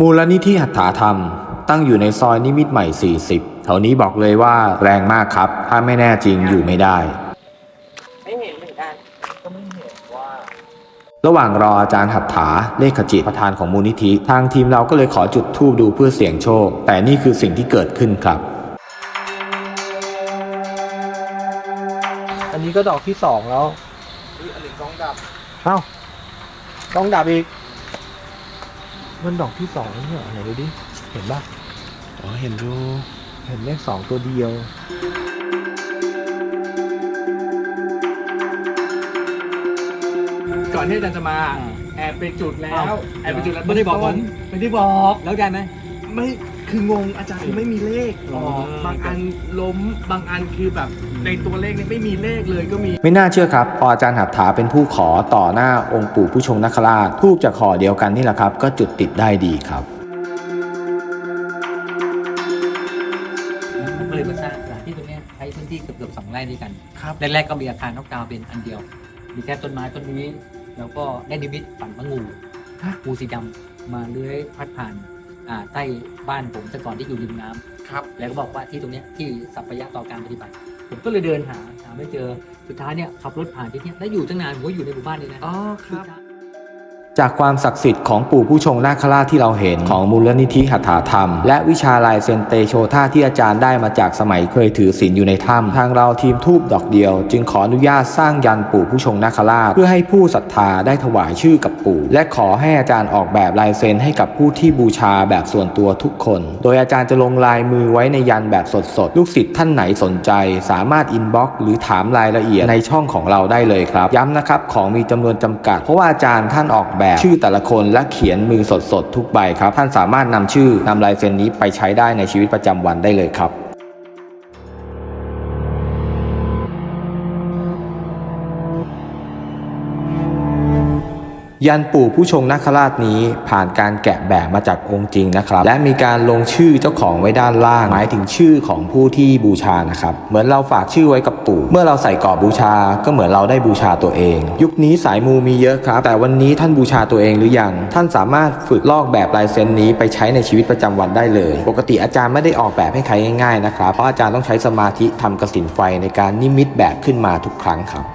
มูลนิธิหัตถาธรรม ตั้งอยู่ในซอยนิมิตรใหม่ 40แถวนี้บอกเลยว่าแรงมากครับ ถ้าไม่แน่จริงอยู่ไม่ได้ ไม่เห็นเหมือนกันก็ไม่เห็นว่า ระหว่างรออาจารย์หัตถาเลขขจิตประธานของมูลนิธิ ทางทีมเราก็เลยขอจุดธูปดูเพื่อเสี่ยงโชค แต่นี่คือสิ่งที่เกิดขึ้นครับ อันนี้ก็ดอกที่สองแล้วอุ้ยอันนี้กล้องดับเอ้าต้องดับอีก มันดอกที่สองแล้วเนี่ยไหนดูดิ เห็นปะอ๋อเห็นดูเห็นเลขสองตัวเดียวก่อนที่อาจารย์จะมาแอบไปจุดแล้วอ้าวแอบไปจุดแล้วไม่ได้บอกผมไม่ได้บอกแล้วได้ไหมไม่คืองงอาจารย์คือไม่มีเลขออกอ๋อบางอันล้มบางอันคือแบบ ในตัวเลขเนี่ยไม่มีเลขเลยก็มี ไม่น่าเชื่อครับพออาจารย์หัตถาเป็นผู้ขอต่อหน้าองค์ปู่ผู้ชงนคราชทูบจากขอเดียวกันนี่แหละครับ ก็จุดติดได้ดีครับผมก็เลยมาสร้างสถานที่ตรงเนี้ยใช้พื้นที่เกือบเกือบๆสองไร่ด้วยกันครับ แรกๆก็มีอาคารนอกดาวน์เป็นอันเดียว มีแค่ต้นไม้ต้นนี้ แล้วก็ได้นิมิตฝันว่างูฮะ งูสีดำมาเลื้อยพัดผ่านอ่าใต้บ้านผมแต่ก่อนที่อยู่ริมน้ำครับ แล้วก็บอกว่าที่ตรงเนี้ยที่สัพยะต่อการปฏิบัติ ผมก็เลยเดินหาหาไม่เจอสุดท้ายเนี่ยขับรถผ่านที่เนี้ยแล้วอยู่ตั้งนานผมก็อยู่ในหมู่บ้านนี้นะอ๋อครับ จากความศักดิ์สิทธิ์ของปู่ผู้ชงนาคราชที่เราเห็นของมูลนิธิหัตถาธรรม และวิชาลายเซนเตโชท่าที่อาจารย์ได้มาจากสมัยเคยถือศีลอยู่ในถ้ำทางเราทีมทูบดอกเดียว จึงขออนุญาตสร้างยันปู่ผู้ชงนาคราช เพื่อให้ผู้ศรัทธาได้ถวายชื่อกับปู่ และขอให้อาจารย์ออกแบบลายเซ็นให้กับผู้ที่บูชาแบบส่วนตัวทุกคน โดยอาจารย์จะลงลายมือไว้ในยันแบบสดๆลูกศิษย์ท่านไหนสนใจ สามารถอินบ็อกซ์หรือถามรายละเอียดในช่องของเราได้เลยครับ ย้ำนะครับของมีจำนวนจำกัด เพราะว่าอาจารย์ท่านออกแบบชื่อแต่ละคนและเขียนมือสดๆทุกใบครับ ท่านสามารถนำชื่อนำลายเซ็นนี้ไปใช้ได้ในชีวิตประจำวันได้เลยครับ ยันปู่ผู้ชงนาคราชนี้ผ่านการแกะแบบมาจากองค์จริงนะครับ และมีการลงชื่อเจ้าของไว้ด้านล่าง หมายถึงชื่อของผู้ที่บูชานะครับ เหมือนเราฝากชื่อไว้กับปู่ เมื่อเราใส่กรอบบูชาก็เหมือนเราได้บูชาตัวเอง ยุคนี้สายมูมีเยอะครับ แต่วันนี้ท่านบูชาตัวเองหรือยัง ท่านสามารถฝึกลอกแบบลายเซ็นนี้ไปใช้ในชีวิตประจำวันได้เลย ปกติอาจารย์ไม่ได้ออกแบบให้ใครง่ายๆนะครับเพราะอาจารย์ต้องใช้สมาธิทำกสินไฟในการนิมิตแบบขึ้นมาทุกครั้งครับ